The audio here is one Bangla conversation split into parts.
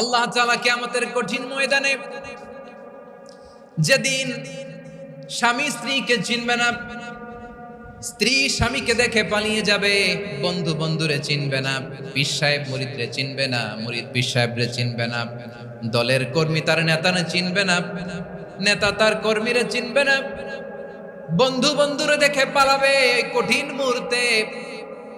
আল্লাহ তাআলা আমাদের কঠিন ময়দানে যেদিন স্বামী স্ত্রীকে চিনবে না, স্ত্রী স্বামীকে দেখে পালিয়ে যাবে, বন্ধু বন্ধুরে চিনবে না, পীর সাহেব মুরিদরে চিনবে না, মুরিদ পীর সাহেবরে চিনবে না, দলের কর্মী তার নেতারে চিনবে না, নেতা তার কর্মীরে চিনবে না, বন্ধু বন্ধুরে দেখে পালাবে কঠিন মুহূর্তে।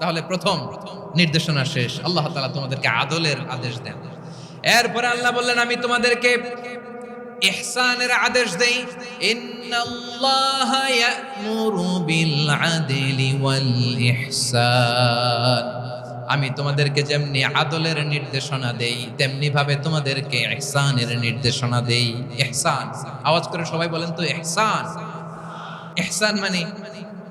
তাহলে প্রথম নির্দেশনা শেষ। আল্লাহ তালা তোমাদেরকে আদলের আদেশ দেন। এরপরে আল্লাহ বললেন, আমি তোমাদেরকে ইহসানের আদেশ দেই। আমি তোমাদেরকে যেমনি আদলের নির্দেশনা দেই তেমনি ভাবে তোমাদেরকে ইহসানের নির্দেশনা দেই। ইহসান। আওয়াজ করে সবাই বলেন তো, ইহসান। ইহসান মানে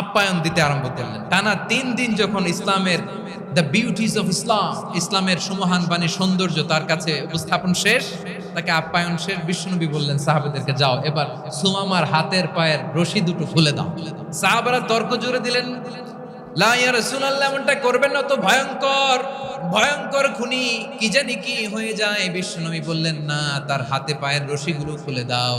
আপ্যায়ন দিতে আরম্ভ করলেন। টানা তিন দিন যখন ইসলামের দ্য বিউটিজ অফ ইসলাম ইসলামের সুমহান বাণী, সৌন্দর্য তার কাছে উপস্থাপন শেষ, তাকে আপ্যায়ন শেষ, বিষ্ণুনবী বললেন, সাহাবেদেরকে যাও, এবার সুমামার হাতের পায়ের রশি দুটো খুলে দাও। সাহাবারা তর্ক জুড়ে দিলেন করবেন না তো ভয়ঙ্কর ভয়ঙ্কর খুনি কি হয়ে যায়? বললেন, না, তার হাতে পায়ের রশিগুলো খুলে দাও।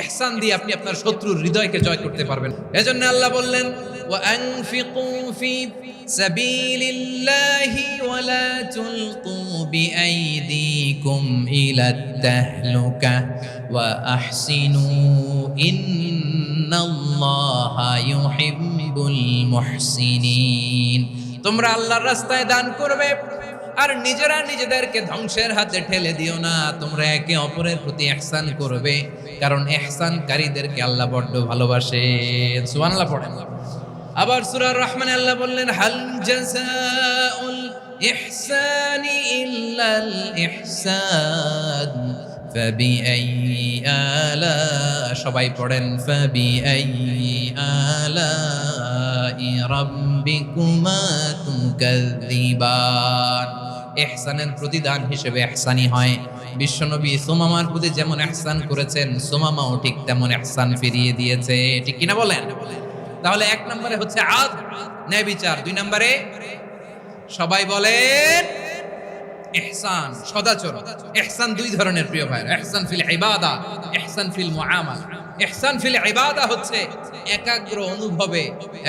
ইহসান দিয়ে আপনি আপনার শত্রুর হৃদয়কে জয় করতে পারবেন। এজন্য আল্লাহ বললেন তোমরা আল্লাহর রাস্তায় দান করবে, আর নিজেরা নিজেদেরকে ধ্বংসের হাতে ঠেলে দিও না। তোমরা একে অপরের প্রতি এহসান করবে। কারণ এহসানকারীদেরকে আল্লাহ বড্ড ভালোবাসে সুবহানাল্লাহ পড়েন আবার সূরার রহমানে আল্লাহ বললেন হাল জাযাউল ইহসানি ইল্লাল ইহসান فبأي آلاء সবাই পড়েন فبأي آلاء ربكما تكذبان এহসানের প্রতিদান হিসেবে এহসানি হয় বিশ্বনবী সোমামার প্রতি যেমন এহসান করেছেন, সোমামাও ঠিক তেমন এহসান ফিরিয়ে দিয়েছে। ঠিক কিনা বলেন? তাহলে এক নম্বরে হচ্ছে আদ, ন্যায় বিচার। দুই নম্বরে সবাই বলেন ইহসান সদাচর ইহসান দুই ধরনের প্রিয় ভাই ইহসান ফিল ইবাদা, ইহসান ফিল মুআমালা। ইহসান ফিল ইবাদা হচ্ছে একাগ্র অনুভবে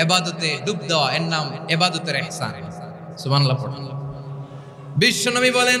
ইবাদতে ডুব দেওয়া। এর নাম ইবাদতের ইহসান। সুবহানাল্লাহ, পড়ুন। বিশ্বনবী বলেন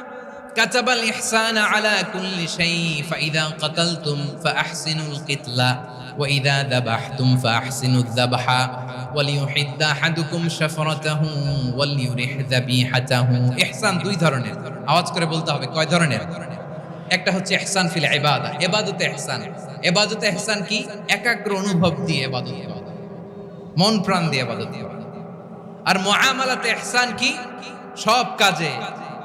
কাতাবাল ইহসান আলা কুল্লি শাই ফাইদা কাতালতুম ফাহসিনুল কিতলা ওয়াইদা দাবাহতুম ফাহসিনুদ দাবহা ওয়ালিউহিদ্দা হাদুকুম শাফরাতাহু ওয়ালিউরিহ যাবিহাতাহু ইহসান দুই ধরনের। আওয়াজ করে বলতে হবে, কয় ধরনের? একটা হচ্ছে ইহসান ফিল ইবাদা, ইবাদতে ইহসান। ইবাদতে ইহসান কি? একাগ্র অনুভব দিয়ে ইবাদত। মন প্রাণ দিয়ে ইবাদত। আর মুআমালাতে ইহসান কি? সব কাজে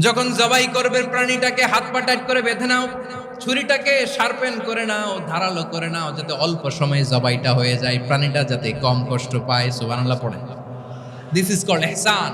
যখন জবাই করবে, প্রাণীটাকে হাত পা টাইট করে বেঁধে নাও, ছুরিটাকে শার্পেন করে নাও, ধারালো করে নাও, যাতে অল্প সময়ে জবাইটা হয়ে যায়, প্রাণীটা যাতে কম কষ্ট পায় সুবানাল্লাহ পড়ে। This is called Ehsan.